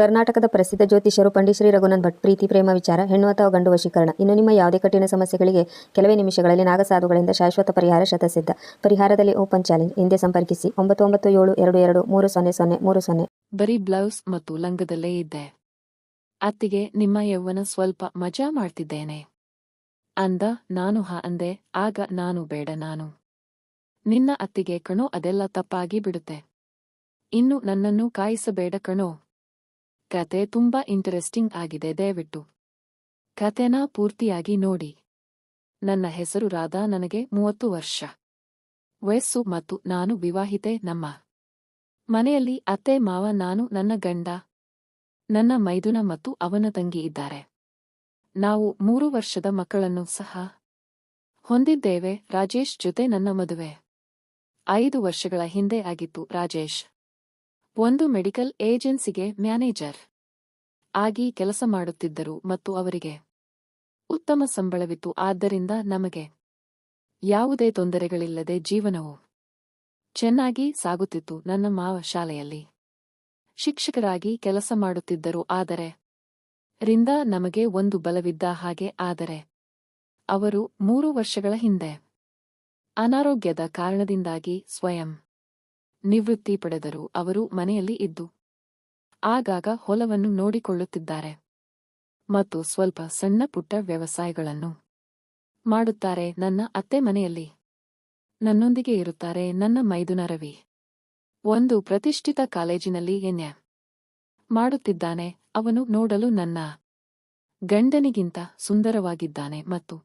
ಕರ್ನಾಟಕದ ಪ್ರಸಿದ್ಧ ಜ್ಯೋತಿಷರು ಪಂಡಿಶ್ರೀ ರಘುನಾಥ್ ಭಟ್, ಪ್ರೀತಿ, ಪ್ರೇಮ, ವಿಚಾರ ಹೆಣ್ಣು ಅಥವಾ ಗಂಡು ವಶೀಕರಣ. ಇನ್ನು ನಿಮ್ಮ ಯಾವುದೇ ಕಠಿಣ ಸಮಸ್ಯೆಗಳಿಗೆ ಕೆಲವೇ ನಿಮಿಷಗಳಲ್ಲಿ ನಾಗಸಾಧುಗಳಿಂದ ಶಾಶ್ವತ ಪರಿಹಾರ ಶತಸಿದ್ಧ. ಪರಿಹಾರದಲ್ಲಿ ಓಪನ್ ಚಾಲೆಂಜ್. ಹಿಂದೆ ಸಂಪರ್ಕಿಸಿ. ಒಂಬತ್ತು ಒಂಬತ್ತು ಏಳು ಎರಡು ಎರಡು ಮೂರು ಸೊನ್ನೆ ಸೊನ್ನೆ ಮೂರು ಸೊನ್ನೆ. ಬರೀ ಬ್ಲೌಸ್ ಮತ್ತು ಲಂಗದಲ್ಲೇ ಇದ್ದೆ. ಅತ್ತಿಗೆ ನಿಮ್ಮ ಯೌವನ ಸ್ವಲ್ಪ ಮಜಾ ಮಾಡ್ತಿದ್ದೇನೆ. ಅಂದ, ನಾನು ಹ ಅಂದೆ, ಆಗ ನಾನು ಬೇಡ ನಾನು. ನಿನ್ನ ಅತ್ತಿಗೆ ಕಣೋ ಅದೆಲ್ಲ ತಪ್ಪಾಗಿ ಬಿಡುತ್ತೆ. ಇನ್ನು ನನ್ನನ್ನು ಕಾಯಿಸಬೇಡ ಕಣೋ. ಕತೆ ತುಂಬಾ ಇಂಟರೆಸ್ಟಿಂಗ್ ಆಗಿದೆ, ದಯವಿಟ್ಟು. ಕತೆನ ಪೂರ್ತಿಯಾಗಿ ನೋಡಿ. ನನ್ನ ಹೆಸರು ರಾಧಾ, ನನಗೆ ಮೂವತ್ತು ವರ್ಷ. ವಯಸ್ಸು ಮತ್ತು ನಾನು ವಿವಾಹಿತೆ, ನಮ್ಮ ಮನೆಯಲ್ಲಿ ಅತ್ತೆ, ಮಾವ, ನಾನು, ನನ್ನ ಗಂಡ, ನನ್ನ ಮೈದುನ ಮತ್ತು ಅವನ ತಂಗಿ ಇದ್ದಾರೆ. ನಾವು ಮೂರು ವರ್ಷದ ಮಕ್ಕಳನ್ನು ಸಹ ಹೊಂದಿದ್ದೇವೆ. ರಾಜೇಶ್ ಜೊತೆ ನನ್ನ ಮದುವೆ. ಐದು ವರ್ಷಗಳ ಹಿಂದೆ ಆಗಿತ್ತು. ರಾಜೇಶ್, ಒಂದು ಮೆಡಿಕಲ್ ಏಜೆನ್ಸಿಗೆ ಮ್ಯಾನೇಜರ್. ಆಗಿ ಕೆಲಸ ಮಾಡುತ್ತಿದ್ದರು ಮತ್ತು ಅವರಿಗೆ ಉತ್ತಮ ಸಂಬಳವಿತ್ತು. ಆದ್ದರಿಂದ ನಮಗೆ ಯಾವುದೇ ತೊಂದರೆಗಳಿಲ್ಲದೆ ಜೀವನವು ಚೆನ್ನಾಗಿ ಸಾಗುತ್ತಿತ್ತು. ನನ್ನ ಮಾವ ಶಾಲೆಯಲ್ಲಿ ಶಿಕ್ಷಕರಾಗಿ ಕೆಲಸ ಮಾಡುತ್ತಿದ್ದರು. ಆದರೆ ರಿಂದ ನಮಗೆ ಒಂದು ಬಲವಿದ್ದ ಹಾಗೆ. ಆದರೆ ಅವರು ಮೂರು ವರ್ಷಗಳ ಹಿಂದೆ ಅನಾರೋಗ್ಯದ ಕಾರಣದಿಂದಾಗಿ ಸ್ವಯಂ ನಿವೃತ್ತಿ ಪಡೆದರು. ಅವರು ಮನೆಯಲ್ಲಿ ಇದ್ದು ಆಗಾಗ ಹೊಲವನ್ನು ನೋಡಿಕೊಳ್ಳುತ್ತಿದ್ದಾರೆ. ಮತ್ತು ಸ್ವಲ್ಪ ಸಣ್ಣ ಪುಟ್ಟ ವ್ಯವಸಾಯಗಳನ್ನು ಮಾಡುತ್ತಾರೆ ನನ್ನ ಅತ್ತೆ ಮನೆಯಲ್ಲಿ. ನನ್ನೊಂದಿಗೆ ಇರುತ್ತಾರೆ ನನ್ನ ಮೈದುನ ರವಿ. ಒಂದು ಪ್ರತಿಷ್ಠಿತ ಕಾಲೇಜಿನಲ್ಲಿ ಎನ್ಯ ಮಾಡುತ್ತಿದ್ದಾನೆ, ಅವನು ನೋಡಲು ನನ್ನ ಗಂಡನಿಗಿಂತ ಸುಂದರವಾಗಿದ್ದಾನೆ ಮತ್ತು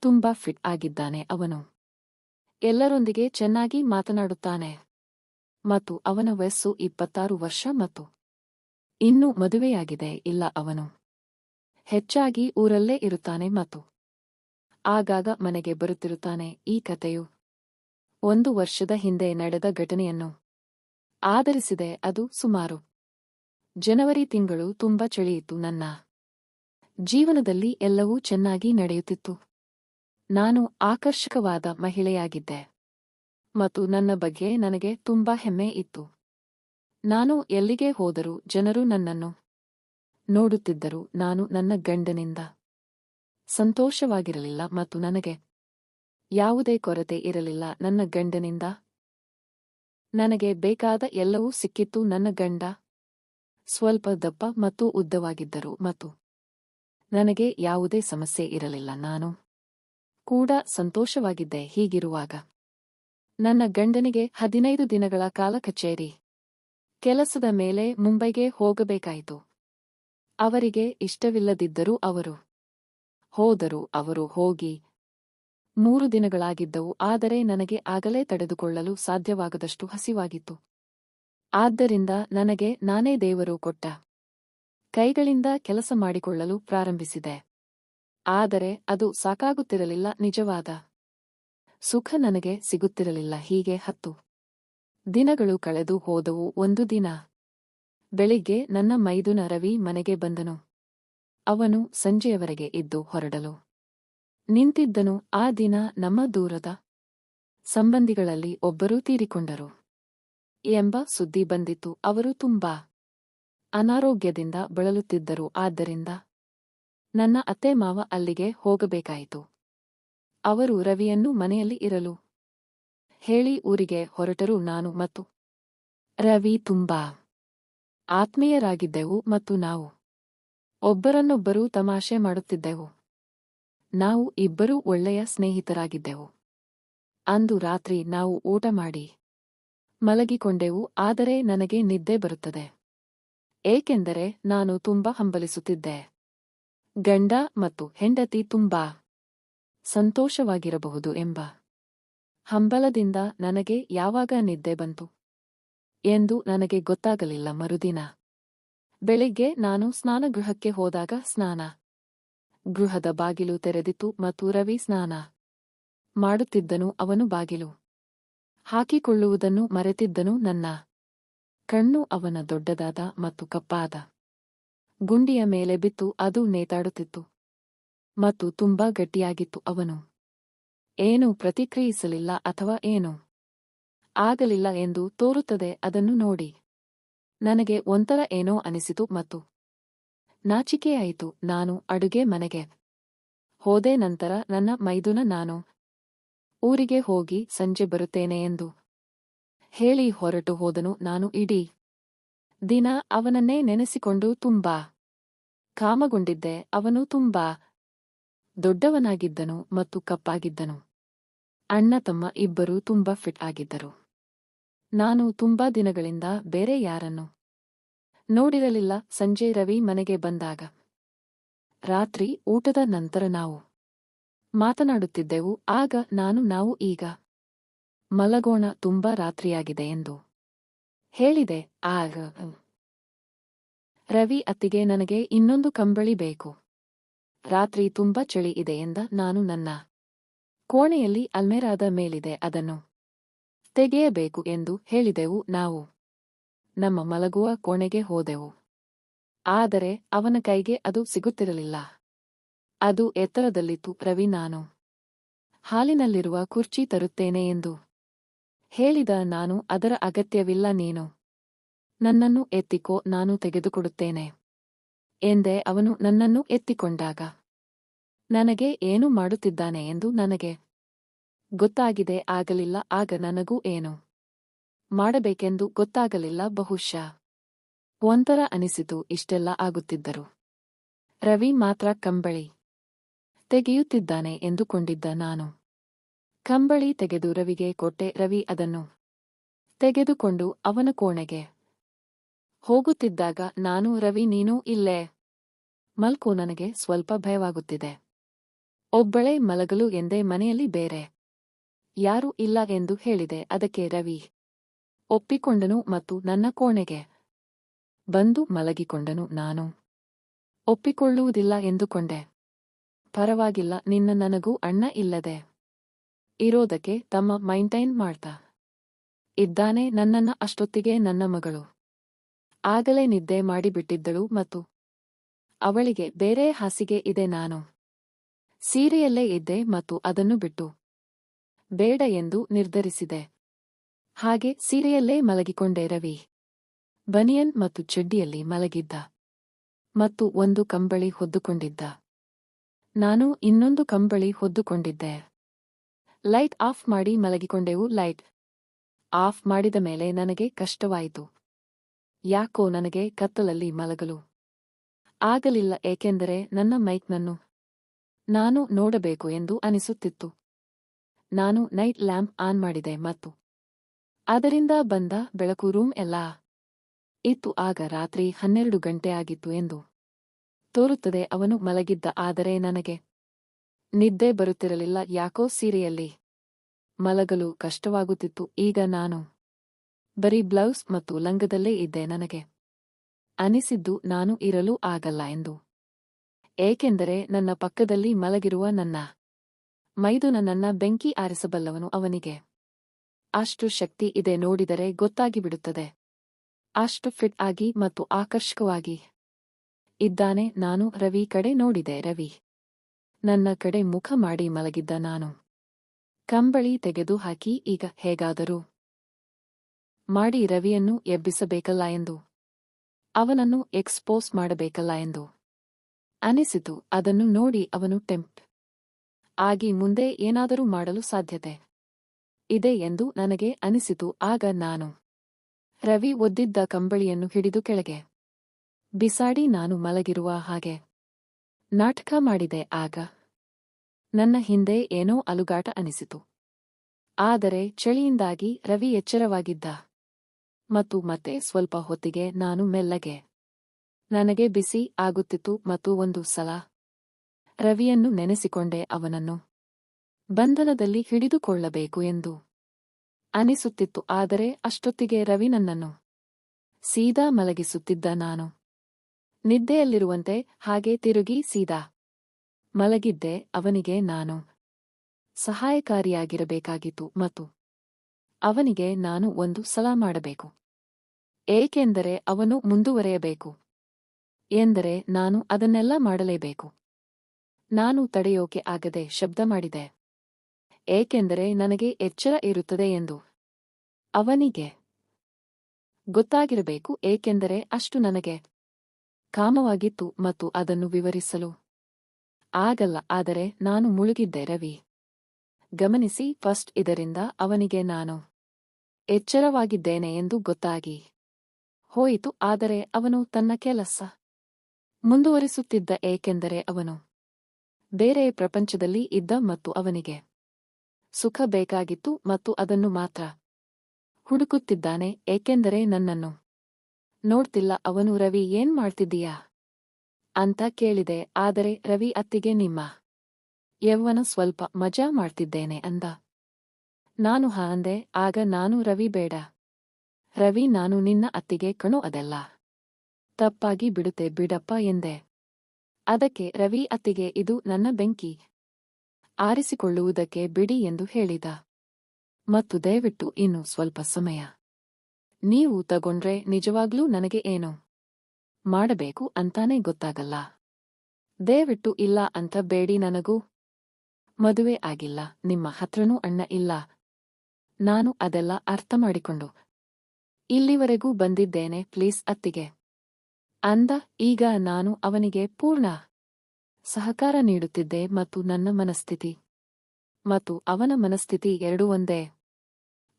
ತುಂಬಾ ಫಿಟ್ ಆಗಿದ್ದಾನೆ ಅವನು. ಎಲ್ಲರೊಂದಿಗೆ ಚೆನ್ನಾಗಿ ಮಾತನಾಡುತ್ತಾನೆ. ಮತ್ತು ಅವನ ವಯಸ್ಸು ಇಪ್ಪತ್ತಾರು ವರ್ಷ ಮತ್ತು ಇನ್ನೂ ಮದುವೆಯಾಗಿದೆ, ಇಲ್ಲ ಅವನು. ಹೆಚ್ಚಾಗಿ ಊರಲ್ಲೇ ಇರುತ್ತಾನೆ ಮತ್ತು ಆಗಾಗ ಮನೆಗೆ ಬರುತ್ತಿರುತ್ತಾನೆ. ಈ ಕಥೆಯು ಒಂದು ವರ್ಷದ ಹಿಂದೆ ನಡೆದ ಘಟನೆಯನ್ನು ಆಧರಿಸಿದೆ. ಅದು ಸುಮಾರು ಜನವರಿ ತಿಂಗಳು ತುಂಬಾ ಚಳಿಯಿತು. ನನ್ನ ಜೀವನದಲ್ಲಿ ಎಲ್ಲವೂ ಚೆನ್ನಾಗಿ ನಡೆಯುತ್ತಿತ್ತು. ನಾನು ಆಕರ್ಷಕವಾದ ಮಹಿಳೆಯಾಗಿದ್ದೆ. ಮತ್ತು ನನ್ನ ಬಗ್ಗೆ ನನಗೆ ತುಂಬಾ ಹೆಮ್ಮೆ ಇತ್ತು. ನಾನು ಎಲ್ಲಿಗೆ ಹೋದರೂ ಜನರು ನನ್ನನ್ನು ನೋಡುತ್ತಿದ್ದರು, ನಾನು ನನ್ನ ಗಂಡನಿಂದ ಸಂತೋಷವಾಗಿರಲಿಲ್ಲ ಮತ್ತು ನನಗೆ ಯಾವುದೇ ಕೊರತೆ ಇರಲಿಲ್ಲ, ನನ್ನ ಗಂಡನಿಂದ ನನಗೆ ಬೇಕಾದ ಎಲ್ಲವೂ ಸಿಕ್ಕಿತ್ತು, ನನ್ನ ಗಂಡ ಸ್ವಲ್ಪ ದಪ್ಪ ಮತ್ತು ಉದ್ದವಾಗಿದ್ದರು ಮತ್ತು ನನಗೆ ಯಾವುದೇ ಸಮಸ್ಯೆ ಇರಲಿಲ್ಲ, ನಾನು ಕೂಡ ಸಂತೋಷವಾಗಿದ್ದೆ ಹೀಗಿರುವಾಗ. ನನ್ನ ಗಂಡನಿಗೆ ಹದಿನೈದು ದಿನಗಳ ಕಾಲ ಕಚೇರಿ. ಕೆಲಸದ ಮೇಲೆ ಮುಂಬೈಗೆ ಹೋಗಬೇಕಾಯಿತು. ಅವರಿಗೆ ಇಷ್ಟವಿಲ್ಲದಿದ್ದರೂ ಅವರು ಹೋದರು, ಅವರು ಹೋಗಿ. ಮೂರು ದಿನಗಳಾಗಿದ್ದವು, ಆದರೆ ನನಗೆ ಆಗಲೇ ತಡೆದುಕೊಳ್ಳಲು ಸಾಧ್ಯವಾಗದಷ್ಟು ಹಸಿವಾಗಿತ್ತು. ಆದ್ದರಿಂದ ನನಗೆ ನಾನೇ ದೇವರು ಕೊಟ್ಟ ಕೈಗಳಿಂದ ಕೆಲಸ ಮಾಡಿಕೊಳ್ಳಲು ಪ್ರಾರಂಭಿಸಿದೆ. ಆದರೆ ಅದು ಸಾಕಾಗುತ್ತಿರಲಿಲ್ಲ, ನಿಜವಾದ ಸುಖ ನನಗೆ ಸಿಗುತ್ತಿರಲಿಲ್ಲ. ಹೀಗೆ ಹತ್ತು ದಿನಗಳು ಕಳೆದು ಹೋದವು. ಒಂದು ದಿನ ಬೆಳಿಗ್ಗೆ ನನ್ನ ಮೈದುನ ರವಿ ಮನೆಗೆ ಬಂದನು. ಅವನು ಸಂಜೆಯವರೆಗೆ ಇದ್ದು ಹೊರಡಲು ನಿಂತಿದ್ದನು. ಆ ದಿನ ನಮ್ಮ ದೂರದ ಸಂಬಂಧಿಗಳಲ್ಲಿ ಒಬ್ಬರೂ ತೀರಿಕೊಂಡರು ಎಂಬ ಸುದ್ದಿ ಬಂದಿತ್ತು. ಅವರು ತುಂಬಾ ಅನಾರೋಗ್ಯದಿಂದ ಬಳಲುತ್ತಿದ್ದರು. ಆದ್ದರಿಂದ ನನ್ನ ಅತ್ತೆ ಮಾವ ಅಲ್ಲಿಗೆ ಹೋಗಬೇಕಾಯಿತು. ಅವರು ರವಿಯನ್ನು ಮನೆಯಲ್ಲಿ ಇರಲು ಹೇಳಿ ಊರಿಗೆ ಹೊರಟರು ನಾನು ಮತ್ತು ರವಿ ತುಂಬಾ ಆತ್ಮೀಯರಾಗಿದ್ದೆವು ಮತ್ತು ನಾವು ಒಬ್ಬರನ್ನೊಬ್ಬರು ತಮಾಷೆ ಮಾಡುತ್ತಿದ್ದೆವು. ನಾವು ಇಬ್ಬರೂ ಒಳ್ಳೆಯ ಸ್ನೇಹಿತರಾಗಿದ್ದೆವು. ಅಂದು ರಾತ್ರಿ ನಾವು ಊಟ ಮಾಡಿ ಮಲಗಿಕೊಂಡೆವು, ಆದರೆ ನನಗೆ ನಿದ್ದೆ ಬರುತ್ತದೆ. ಏಕೆಂದರೆ ನಾನು ತುಂಬಾ ಹಂಬಲಿಸುತ್ತಿದ್ದೆ. ಗಂಡ ಮತ್ತು ಹೆಂಡತಿ ತುಂಬಾ ಸಂತೋಷವಾಗಿರಬಹುದು ಎಂಬ ಹಂಬಲದಿಂದ ನನಗೆ ಯಾವಾಗ ನಿದ್ದೆ ಬಂತು ಎಂದು ನನಗೆ ಗೊತ್ತಾಗಲಿಲ್ಲ ಮರುದಿನ. ಬೆಳಿಗ್ಗೆ ನಾನು ಸ್ನಾನಗೃಹಕ್ಕೆ ಹೋದಾಗ ಸ್ನಾನ. ಗೃಹದ ಬಾಗಿಲು ತೆರೆದಿತ್ತು ಮತ್ತು ರವಿ ಸ್ನಾನ ಮಾಡುತ್ತಿದ್ದನು, ಅವನು ಬಾಗಿಲು ಹಾಕಿಕೊಳ್ಳುವುದನ್ನು ಮರೆತಿದ್ದನು, ನನ್ನ ಕಣ್ಣು ಅವನ ದೊಡ್ಡದಾದ ಮತ್ತು ಕಪ್ಪಾದ ಗುಂಡಿಯ ಮೇಲೆ ಬಿತ್ತು, ಅದು ನೇತಾಡುತ್ತಿತ್ತು. ಮತ್ತು ತುಂಬಾ ಗಟ್ಟಿಯಾಗಿತ್ತು ಅವನು. ಏನು ಪ್ರತಿಕ್ರಿಯಿಸಲಿಲ್ಲ ಅಥವಾ ಏನು? ಆಗಲಿಲ್ಲ ಎಂದು ತೋರುತ್ತದೆ, ಅದನ್ನು ನೋಡಿ. ನನಗೆ ಒಂಥರ ಏನೋ ಅನಿಸಿತು ಮತ್ತು ನಾಚಿಕೆಯಾಯಿತು, ನಾನು ಅಡುಗೆ ಮನೆಗೆ ಹೋದೆ ನಂತರ ನನ್ನ ಮೈದುನ ನಾನು ಊರಿಗೆ ಹೋಗಿ ಸಂಜೆ ಬರುತ್ತೇನೆ ಎಂದು ಹೇಳಿ ಹೊರಟು ಹೋದನು, ನಾನು ಇಡೀ ದಿನ ಅವನನ್ನೇ ನೆನೆಸಿಕೊಂಡು ತುಂಬಾ ಕಾಮಗೊಂಡಿದ್ದೆ, ಅವನು ತುಂಬಾ ದೊಡ್ಡವನಾಗಿದ್ದನು ಮತ್ತು ಕಪ್ಪಾಗಿದ್ದನು. ಅಣ್ಣ ತಮ್ಮ ಇಬ್ಬರೂ ತುಂಬಾ ಫಿಟ್ ಆಗಿದ್ದರು. ನಾನು ತುಂಬಾ ದಿನಗಳಿಂದ ಬೇರೆ ಯಾರನ್ನು ನೋಡಿರಲಿಲ್ಲ. ಸಂಜೆ ರವಿ ಮನೆಗೆ ಬಂದಾಗ, ರಾತ್ರಿ ಊಟದ ನಂತರ ನಾವು ಮಾತನಾಡುತ್ತಿದ್ದೆವು, ಆಗ ನಾನು, ನಾವು ಈಗ ಮಲಗೋಣ, ತುಂಬಾ ರಾತ್ರಿಯಾಗಿದೆ ಎಂದು ಹೇಳಿದೆ. ಆಗ, ರವಿ ಅತ್ತಿಗೆ ನನಗೆ ಇನ್ನೊಂದು ಕಂಬಳಿ ಬೇಕು. ರಾತ್ರಿ ತುಂಬಾ ಚಳಿ ಇದೆ ಎಂದ ನಾನು ನನ್ನ ಕೋಣೆಯಲ್ಲಿ ಅಲ್ಮೆರಾದ ಮೇಲಿದೆ ಅದನ್ನು ತೆಗೆಯಬೇಕು ಎಂದು ಹೇಳಿದೆವು ನಾವು. ನಮ್ಮ ಮಲಗುವ ಕೋಣೆಗೆ ಹೋದೆವು. ಆದರೆ ಅವನ ಕೈಗೆ ಅದು ಸಿಗುತ್ತಿರಲಿಲ್ಲ. ಅದು ಎತ್ತರದಲ್ಲಿತ್ತು ರವಿ ನಾನು. ಹಾಲಿನಲ್ಲಿರುವ ಕುರ್ಚಿ ತರುತ್ತೇನೆ ಎಂದು ಹೇಳಿದ ನಾನು ಅದರ ಅಗತ್ಯವಿಲ್ಲ ನೀನು. ನನ್ನನ್ನು ಎತ್ತಿಕೋ, ನಾನು ತೆಗೆದುಕೊಡುತ್ತೇನೆ. ಎಂದೆ ಅವನು ನನ್ನನ್ನು ಎತ್ತಿಕೊಂಡಾಗ. ನನಗೆ ಏನು ಮಾಡುತ್ತಿದ್ದಾನೆ ಎಂದು ನನಗೆ ಗೊತ್ತಾಗಿದೆ, ಆಗಲಿಲ್ಲ, ಆಗ ನನಗೂ ಏನು ಮಾಡಬೇಕೆಂದು ಗೊತ್ತಾಗಲಿಲ್ಲ, ಬಹುಶಃ ಒಂಥರ ಅನಿಸಿತು, ಇಷ್ಟೆಲ್ಲ ಆಗುತ್ತಿದ್ದರು. ರವಿ ಮಾತ್ರ ಕಂಬಳಿ ತೆಗೆಯುತ್ತಿದ್ದಾನೆ ಎಂದುಕೊಂಡಿದ್ದ ನಾನು. ಕಂಬಳಿ ತೆಗೆದು ರವಿಗೆ ಕೊಟ್ಟೆ, ರವಿ ಅದನ್ನು ತೆಗೆದುಕೊಂಡು ಅವನ ಕೋಣೆಗೆ ಹೋಗುತ್ತಿದ್ದಾಗ, ನಾನು ರವಿ, ನೀನೂ ಇಲ್ಲೇ? ಮಲ್ಕೋ ನನಗೆ ಸ್ವಲ್ಪ ಭಯವಾಗುತ್ತಿದೆ. ಒಬ್ಬಳೇ ಮಲಗಲು ಎಂದೇ ಮನೆಯಲ್ಲಿ ಬೇರೆ. ಯಾರೂ ಇಲ್ಲ ಎಂದು ಹೇಳಿದೆ, ಅದಕ್ಕೆ ರವಿ. ಒಪ್ಪಿಕೊಂಡನು ಮತ್ತು ನನ್ನ ಕೋಣೆಗೆ. ಬಂದು ಮಲಗಿಕೊಂಡನು ನಾನು. ಒಪ್ಪಿಕೊಳ್ಳುವುದಿಲ್ಲ ಎಂದುಕೊಂಡೆ. ಪರವಾಗಿಲ್ಲ, ನಿನ್ನ ನನಗೂ ಅಣ್ಣ ಇಲ್ಲದೆ. ಇರೋದಕ್ಕೆ ತಮ್ಮ ಮೈಂಟೈನ್ ಮಾಡ್ತಾ. ಇದ್ದಾನೆ ನನ್ನನ್ನ ಅಷ್ಟೊತ್ತಿಗೆ ನನ್ನ ಮಗಳು. ಆಗಲೇ ನಿದ್ದೆ ಮಾಡಿಬಿಟ್ಟಿದ್ದಳು ಮತ್ತು ಅವಳಿಗೆ ಬೇರೆ ಹಾಸಿಗೆ ಇದೆ ನಾನು. ಸೀರೆಯಲ್ಲೇ ಇದ್ದೆ ಮತ್ತು ಅದನ್ನು ಬಿಟ್ಟು ಬೇಡ ಎಂದು ನಿರ್ಧರಿಸಿದೆ. ಹಾಗೆ ಸೀರೆಯಲ್ಲೇ ಮಲಗಿಕೊಂಡೆ ರವಿ. ಬನಿಯನ್ ಮತ್ತು ಚಡ್ಡಿಯಲ್ಲಿ ಮಲಗಿದ್ದ. ಮತ್ತು ಒಂದು ಕಂಬಳಿ ಹೊದ್ದುಕೊಂಡಿದ್ದ. ನಾನು ಇನ್ನೊಂದು ಕಂಬಳಿ ಹೊದ್ದುಕೊಂಡಿದ್ದೆ. ಲೈಟ್ ಆಫ್ ಮಾಡಿ ಮಲಗಿಕೊಂಡೆವು ಲೈಟ್ ಆಫ್ ಮಾಡಿದ ಮೇಲೆ ನನಗೆ ಕಷ್ಟವಾಯಿತು. ಯಾಕೋ ನನಗೆ ಕತ್ತಲಲ್ಲಿ ಮಲಗಲು ಆಗಲಿಲ್ಲ ಏಕೆಂದರೆ ನನ್ನ ಮೈಕ್ನನ್ನು ನಾನು ನೋಡಬೇಕು ಎಂದು ಅನಿಸುತ್ತಿತ್ತು. ನಾನು ನೈಟ್ ಲ್ಯಾಂಪ್ ಆನ್ ಮಾಡಿದೆ ಮತ್ತು ಅದರಿಂದ ಬಂದ ಬೆಳಕು ರೂಮ್ ಎಲ್ಲ ಇತ್ತು. ಆಗ ರಾತ್ರಿ ಹನ್ನೆರಡು ಗಂಟೆ ಆಗಿತ್ತು ಎಂದು ತೋರುತ್ತದೆ, ಅವನು ಮಲಗಿದ್ದ. ಆದರೆ ನನಗೆ ನಿದ್ದೆ ಬರುತ್ತಿರಲಿಲ್ಲ. ಯಾಕೋ ಸೀರೆಯಲ್ಲಿ ಮಲಗಲು ಕಷ್ಟವಾಗುತ್ತಿತ್ತು. ಈಗ ನಾನು ಬರೀ ಬ್ಲೌಸ್ ಮತ್ತು ಲಂಗದಲ್ಲೇ ಇದ್ದೆ. ನನಗೆ ಅನಿಸಿದ್ದು ನಾನು ಇರಲು ಆಗಲ್ಲ ಎಂದು. ಏಕೆಂದರೆ ನನ್ನ ಪಕ್ಕದಲ್ಲಿ ಮಲಗಿರುವ ನನ್ನ ಮೈದು ನನ್ನ ಬೆಂಕಿ ಆರಿಸಬಲ್ಲವನು ಅವನಿಗೆ. ಅಷ್ಟು ಶಕ್ತಿ ಇದೆ ನೋಡಿದರೆ ಗೊತ್ತಾಗಿಬಿಡುತ್ತದೆ. ಅಷ್ಟು ಫಿಟ್ ಆಗಿ ಮತ್ತು ಆಕರ್ಷಕವಾಗಿ ಇದ್ದಾನೆ ನಾನು ರವಿ ಕಡೆ ನೋಡಿದೆ ರವಿ. ನನ್ನ ಕಡೆ ಮುಖ ಮಾಡಿ ಮಲಗಿದ್ದ ನಾನು. ಕಂಬಳಿ ತೆಗೆದು ಹಾಕಿ ಈಗ ಹೇಗಾದರೂ. ಮಾಡಿ ರವಿಯನ್ನು ಎಬ್ಬಿಸಬೇಕಲ್ಲ ಎಂದು. ಅವನನ್ನು ಎಕ್ಸ್ಪೋಸ್ ಮಾಡಬೇಕಲ್ಲ ಎಂದು. ಅನಿಸಿತು, ಅದನ್ನು ನೋಡಿ ಅವನು ಟೆಂಪ್ ಆಗಿ ಮುಂದೆ ಏನಾದರೂ ಮಾಡಲು ಸಾಧ್ಯತೆ. ಇದೆ ಎಂದು ನನಗೆ ಅನಿಸಿತು, ಆಗ ನಾನು. ರವಿ ಒದ್ದಿದ್ದ ಕಂಬಳಿಯನ್ನು ಹಿಡಿದು ಕೆಳಗೆ. ಬಿಸಾಡಿ ನಾನು ಮಲಗಿರುವ ಹಾಗೆ. ನಾಟಕ ಮಾಡಿದೆ, ಆಗ. ನನ್ನ ಹಿಂದೆ ಏನೋ ಅಲುಗಾಟ ಅನಿಸಿತು. ಆದರೆ, ಚಳಿಯಿಂದಾಗಿ ರವಿ ಎಚ್ಚರವಾಗಿದ್ದ. ಮತ್ತು ಮತ್ತೆ ಸ್ವಲ್ಪ ಹೊತ್ತಿಗೆ ನಾನು ಮೆಲ್ಲಗೆ. ನನಗೆ ಬಿಸಿ ಆಗುತ್ತಿತ್ತು ಮತ್ತು ಒಂದು ಸಲ ರವಿಯನ್ನು ನೆನೆಸಿಕೊಂಡೆ ಅವನನ್ನು. ಬಂಧನದಲ್ಲಿ ಹಿಡಿದುಕೊಳ್ಳಬೇಕು ಎಂದು ಅನಿಸುತ್ತಿತ್ತು, ಆದರೆ ಅಷ್ಟೊತ್ತಿಗೆ ರವಿ ನನ್ನನ್ನು ಸೀದಾ ಮಲಗಿಸುತ್ತಿದ್ದ ನಾನು. ನಿದ್ದೆಯಲ್ಲಿರುವಂತೆ ಹಾಗೆ ತಿರುಗಿ ಸೀದಾ ಮಲಗಿದ್ದೆ, ಅವನಿಗೆ ನಾನು ಸಹಾಯಕಾರಿಯಾಗಿರಬೇಕಾಗಿತ್ತು ಮತ್ತು ಅವನಿಗೆ ನಾನು ಒಂದು ಸಲ ಮಾಡಬೇಕು. ಏಕೆಂದರೆ ಅವನು ಮುಂದುವರೆಯಬೇಕು ಎಂದರೆ ನಾನು ಅದನ್ನೆಲ್ಲ ಮಾಡಲೇಬೇಕು. ನಾನು ತಡೆಯೋಕೆ ಆಗದೆ ಶಬ್ದ ಮಾಡಿದೆ. ಏಕೆಂದರೆ ನನಗೆ ಎಚ್ಚರ ಇರುತ್ತದೆ ಎಂದು ಅವನಿಗೆ ಗೊತ್ತಾಗಿರಬೇಕು, ಏಕೆಂದರೆ ಅಷ್ಟು ನನಗೆ ಕಾಮವಾಗಿತ್ತು ಮತ್ತು ಅದನ್ನು ವಿವರಿಸಲು ಆಗಲ್ಲ, ಆದರೆ ನಾನು ಮುಳುಗಿದ್ದೆ ರವಿ. ಗಮನಿಸಿ, ಫಸ್ಟ್ ಇದರಿಂದ ಅವನಿಗೆ ನಾನು ಎಚ್ಚರವಾಗಿದ್ದೇನೆ ಎಂದು ಗೊತ್ತಾಗಿ. ಹೋಯಿತು, ಆದರೆ ಅವನು ತನ್ನ ಕೆಲಸ ಮುಂದುವರಿಸುತ್ತಿದ್ದ ಏಕೆಂದರೆ ಅವನು ಬೇರೆ ಪ್ರಪಂಚದಲ್ಲಿ ಇದ್ದ ಮತ್ತು ಅವನಿಗೆ ಸುಖ ಬೇಕಾಗಿತ್ತು ಮತ್ತು ಅದನ್ನು ಮಾತ್ರ ಹುಡುಕುತ್ತಿದ್ದಾನೆ, ಏಕೆಂದರೆ ನನ್ನನ್ನು ನೋಡ್ತಿಲ್ಲ, ಅವನು, ರವಿ, ಏನ್ ಮಾಡ್ತಿದ್ದೀಯಾ? ಅಂತ ಕೇಳಿದೆ, ಆದರೆ ರವಿ ಅತ್ತಿಗೆ ನಿಮ್ಮ ಯವ್ವನ ಸ್ವಲ್ಪ ಮಜಾ ಮಾಡ್ತಿದ್ದೇನೆ ಅಂದ. ನಾನು ಹಾಂದೆ ಆಗ ನಾನು ರವಿ ಬೇಡ. ರವಿ, ನಾನು ನಿನ್ನ ಅತ್ತಿಗೆ ಕಣೋ ಅದೆಲ್ಲ. ತಪ್ಪಾಗಿ ಬಿಡುತ್ತೆ ಬಿಡಪ್ಪ ಎಂದೆ. ಅದಕ್ಕೆ ರವಿ, ಅತ್ತಿಗೆ ಇದು ನನ್ನ ಬೆಂಕಿ. ಆರಿಸಿಕೊಳ್ಳುವುದಕ್ಕೆ ಬಿಡಿ ಎಂದು ಹೇಳಿದ. ಮತ್ತು ದಯವಿಟ್ಟು ಇನ್ನು ಸ್ವಲ್ಪ ಸಮಯ. ನೀವು ತಗೊಂಡ್ರೆ ನಿಜವಾಗ್ಲೂ ನನಗೆ ಏನು? ಮಾಡಬೇಕು ಅಂತಾನೆ ಗೊತ್ತಾಗಲ್ಲ. ದಯವಿಟ್ಟು ಇಲ್ಲ ಅಂತ ಬೇಡಿ ನನಗೂ. ಮದುವೆ ಆಗಿಲ್ಲ, ನಿಮ್ಮ ಹತ್ರನೂ ಅಣ್ಣ ಇಲ್ಲ. ನಾನು ಅದೆಲ್ಲ ಅರ್ಥ ಮಾಡಿಕೊಂಡು ಇಲ್ಲಿವರೆಗೂ ಬಂದಿದ್ದೇನೆ, ಪ್ಲೀಸ್ ಅತ್ತಿಗೆ. ಅಂದ, ಈಗ ನಾನು ಅವನಿಗೆ ಪೂರ್ಣ ಸಹಕಾರ ನೀಡುತ್ತಿದ್ದೆ ಮತ್ತು ನನ್ನ ಮನಸ್ಥಿತಿ. ಮತ್ತು ಅವನ ಮನಸ್ಥಿತಿ ಎರಡೂ ಒಂದೇ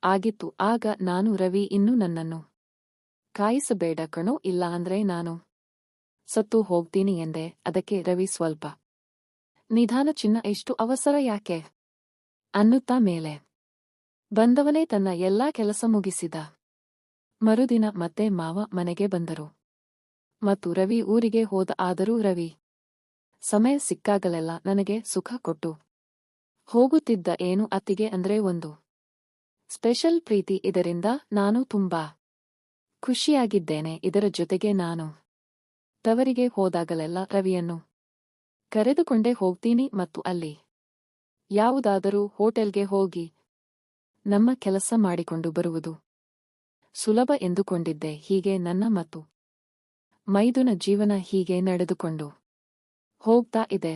ಆಗಿತ್ತು, ಆಗ ನಾನು ರವಿ ಇನ್ನೂ ನನ್ನನ್ನು ಕಾಯಿಸಬೇಡ ಕಣೋ, ಇಲ್ಲ ಅಂದ್ರೆ ನಾನು ಸತ್ತು ಹೋಗ್ತೀನಿ ಎಂದೆ, ಅದಕ್ಕೆ ರವಿ ಸ್ವಲ್ಪ ನಿಧಾನ ಚಿನ್ನ ಎಷ್ಟು ಅವಸರ ಯಾಕೆ? ಅನ್ನುತ್ತಾ ಮೇಲೆ. ಬಂದವನೇ ತನ್ನ ಎಲ್ಲಾ ಕೆಲಸ ಮುಗಿಸಿದ. ಮರುದಿನ ಮತ್ತೆ ಮಾವ ಮನೆಗೆ ಬಂದರು. ಮತ್ತು ರವಿ ಊರಿಗೆ ಹೋದ ಆದರೂ ರವಿ, ಸಮಯ ಸಿಕ್ಕಾಗಲೆಲ್ಲ ನನಗೆ ಸುಖ ಕೊಟ್ಟು. ಹೋಗುತ್ತಿದ್ದ ಏನು ಅತ್ತಿಗೆ ಅಂದ್ರೆ ಒಂದು. ಸ್ಪೆಷಲ್ ಪ್ರೀತಿ ಇದರಿಂದ ನಾನು ತುಂಬಾ ಖುಷಿಯಾಗಿದ್ದೇನೆ, ಇದರ ಜೊತೆಗೆ ನಾನು ತವರಿಗೆ ಹೋದಾಗಲೆಲ್ಲ ರವಿಯನ್ನು ಕರೆದುಕೊಂಡೇ ಹೋಗ್ತೀನಿ ಮತ್ತು ಅಲ್ಲಿ ಯಾವುದಾದರೂ ಹೋಟೆಲ್ಗೆ ಹೋಗಿ ನಮ್ಮ ಕೆಲಸ ಮಾಡಿಕೊಂಡು ಬರುವುದು. ಸುಲಭ ಎಂದುಕೊಂಡಿದ್ದೆ, ಹೀಗೆ ನನ್ನ ಮತ್ತು ಮೈದುನ ಜೀವನ ಹೀಗೆ ನಡೆದುಕೊಂಡು ಹೋಗ್ತಾ ಇದೆ.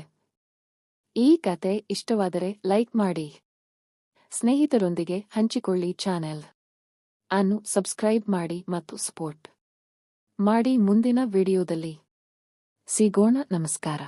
ಈ ಕತೆ ಇಷ್ಟವಾದರೆ ಲೈಕ್ ಮಾಡಿ. ಸ್ನೇಹಿತರೊಂದಿಗೆ ಹಂಚಿಕೊಳ್ಳಿ ಚಾನೆಲ್. ಅನ್ನು ಸಬ್ಸ್ಕ್ರೈಬ್ ಮಾಡಿ ಮತ್ತು ಸಪೋರ್ಟ್ ಮಾಡಿ ಮುಂದಿನ ವಿಡಿಯೋದಲ್ಲಿ. ಸಿಗೋಣ, ನಮಸ್ಕಾರ.